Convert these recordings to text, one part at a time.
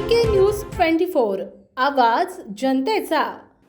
के news twenty four आवाज जनतेचा.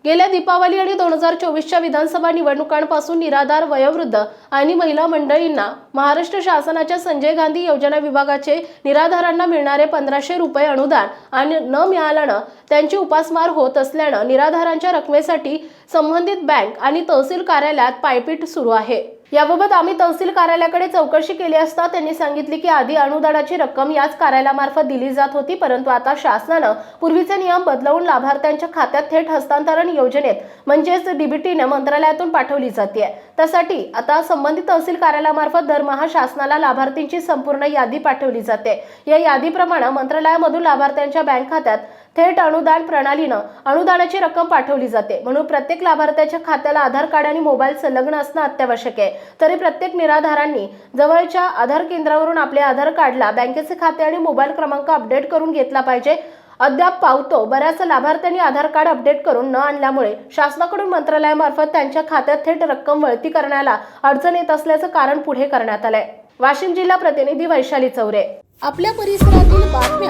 गेल्या दीपावली आणि दोन हजार चोवीसच्या विधानसभा निवडणुकांपासून निराधार वयोवृद्ध आणि महिला मंडळींना महाराष्ट्र शासनाच्या संजय गांधी योजना विभागाचे निराधारांना मिळणारे पंधराशे रुपये अनुदान आणि न मिळाल्यानं त्यांची उपासमार होत असल्यानं निराधारांच्या रकमेसाठी संबंधित बँक आणि तहसील कार्यालयात पायपीट सुरू आहे. याबाबत आम्ही तहसील कार्यालयाकडे चौकशी केली असता त्यांनी सांगितले की आधी अनुदानाची रक्कम याच कार्यालयामार्फत दिली जात होती परंतु आता शासनानं पूर्वीचे नियम बदलवून लाभार्थ्यांच्या खात्यात थेट हस्तांतरण योजनेत म्हणजेच डीबीटीनं मंत्रालयातून पाठवली जाते. त्यासाठी आता संबंधित तहसील कार्यालयामार्फत दरमहा शासनाला लाभार्थींची संपूर्ण यादी पाठवली जाते. या यादीप्रमाणे मंत्रालयामधून लाभार्थ्यांच्या बँक खात्यात थेट अनुदान प्रणालीनं अनुदानाची रक्कम पाठवली जाते. म्हणून प्रत्येक लाभार्थ्याच्या खात्याला आधार कार्ड आणि मोबाईल संलग्न असणं अत्यावश्यक आहे. तरी प्रत्येक निराधारांनी जवळच्या आधार केंद्रावरून आपल्या आधार कार्डला बँकेचे खाते आणि मोबाईल क्रमांक अपडेट करून घेतला पाहिजे. अद्याप पावतो बऱ्याच लाभार्थ्यांनी आधार कार्ड अपडेट करून न आणल्यामुळे शासनाकडून मंत्रालयामार्फत त्यांच्या खात्यात थेट रक्कम वळती करण्याला अडचण येत असल्याचं कारण पुढे करण्यात आलंय. वाशिम जिल्हा प्रतिनिधी वैशाली चौरे. आपल्या परिसरातील बातम्या